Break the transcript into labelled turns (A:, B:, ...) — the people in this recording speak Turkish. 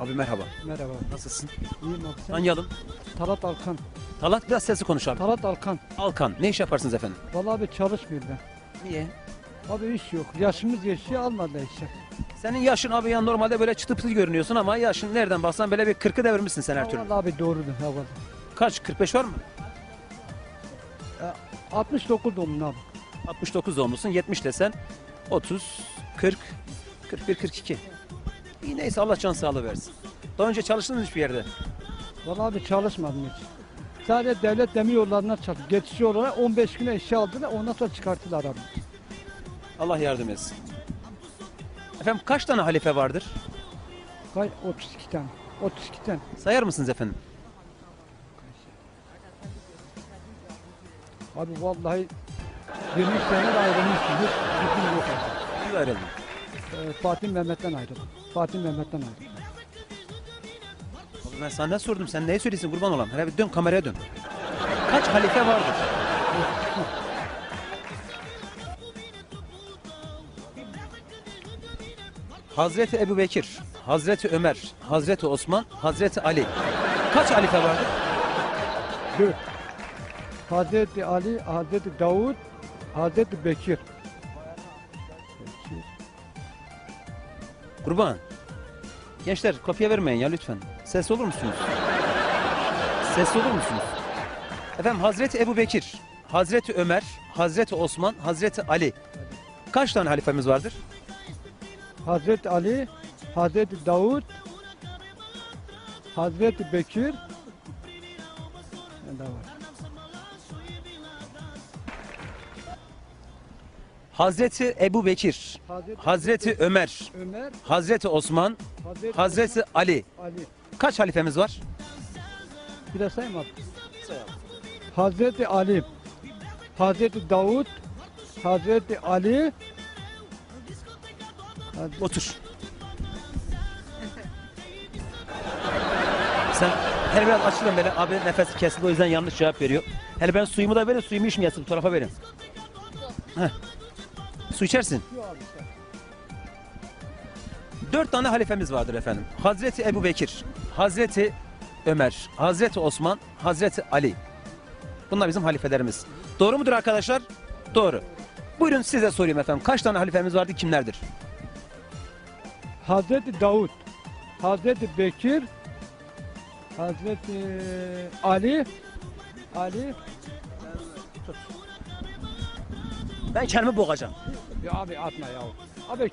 A: Abi merhaba.
B: Merhaba.
A: Nasılsın?
B: İyiyim abi sen?
A: Tanıyalım.
B: Talat Alkan.
A: Talat biraz sesli konuş abi.
B: Talat Alkan.
A: Alkan. Ne iş yaparsınız efendim?
B: Vallahi abi çalışmıyor ben.
A: Niye?
B: Abi iş yok. Yaşımız geçiyor almadılar işe.
A: Senin yaşın abi ya normalde böyle çıtı pıtı görünüyorsun ama yaşın nereden baksan böyle bir 40'ı devirmişsin sen her türlü.
B: Vallahi abi doğrudur. Ha vallahi.
A: Kaç? 45 var mı?
B: 69 doğumlu abi.
A: 69 doğumlusun. 70 desen 30, 40, 41, 42. İyi neyse Allah can sağlığı versin. Daha önce çalıştın mı hiçbir yerde?
B: Vallahi abi çalışmadım hiç. Sadece devlet demir yollarına çalıştım. Geçici olarak 15 güne işe aldılar. Ondan sonra çıkarttılar abi.
A: Allah yardım etsin. Efendim kaç tane halife vardır?
B: Kay 32 tane. 32 tane.
A: Sayar mısınız efendim?
B: Abi vallahi 20 sene ayrılmışsın. Hiç gücüm yok abi.
A: İyi ayrıldın.
B: Ee, Fatih Mehmet'ten ayrıldım. Fatih Mehmet'ten.
A: Abi ben sana ne sordum? Sen neye söylüyorsun kurban olan? Hele bir dön kameraya dön. Kaç halife vardır? Hazreti Ebu Bekir, Hazreti Ömer, Hazreti Osman, Hazreti Ali. Kaç halife vardır?
B: 4. Hazreti Ali, Hazreti Davud, Hazreti. Bekir.
A: Kurban. Gençler kopya vermeyin ya lütfen. Ses olur musunuz? Ses olur musunuz? Efendim Hazreti Ebu Bekir, Hazreti Ömer, Hazreti Osman, Hazreti Ali. Kaç tane halifemiz vardır?
B: Hazreti Ali, Hazreti Davud, Hazreti Bekir. Ne daha var?
A: Hazreti Ebu Bekir,
B: Hazreti,
A: Hazreti Ömer,
B: Ömer,
A: Hazreti Osman,
B: Hazreti,
A: Hazreti Ali.
B: Ali.
A: Kaç halifemiz var?
B: Bir de sayayım abi. Hazreti Ali, Hazreti Davud, Hazreti Ali, Hazreti
A: Otur. Sen her biraz açılın böyle abi nefes kesildi o yüzden yanlış cevap veriyor. Hele ben suyumu da verin suyumu içmeyesin bu tarafa verin. Heh. Su içersin. Dört tane halifemiz vardır efendim. Hazreti Ebu Bekir, Hazreti Ömer, Hazreti Osman, Hazreti Ali. Bunlar bizim halifelerimiz. Doğru mudur arkadaşlar? Doğru. Buyurun size sorayım efendim. Kaç tane halifemiz vardı kimlerdir?
B: Hazreti Davud, Hazreti Bekir, Hazreti Ali, Ali,
A: Ben kendimi boğacağım.
B: ya abi atma ya. Abi